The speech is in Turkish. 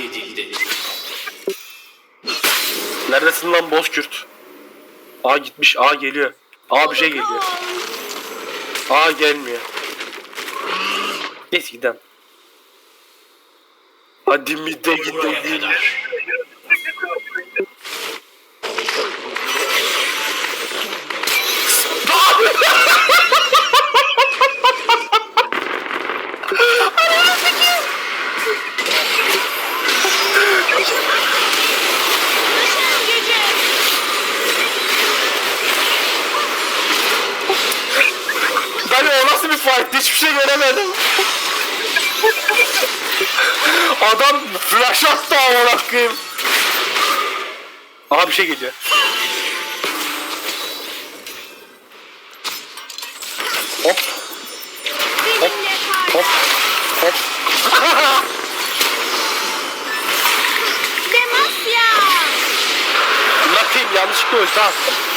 kaydedildi. Neredesin lan Bozkürt? A gitmiş. A geliyor. A bir şey geliyor. A gelmiyor. Neyse gidelim. Hadi midde gidelim. O nasıl bir fight? Hiçbir şey göremedim. Adam flash attı amına koyayım. Aha bir şey geliyor. Hop hop kar. hop. Demasya. Nakil yanlışlıkla öldü.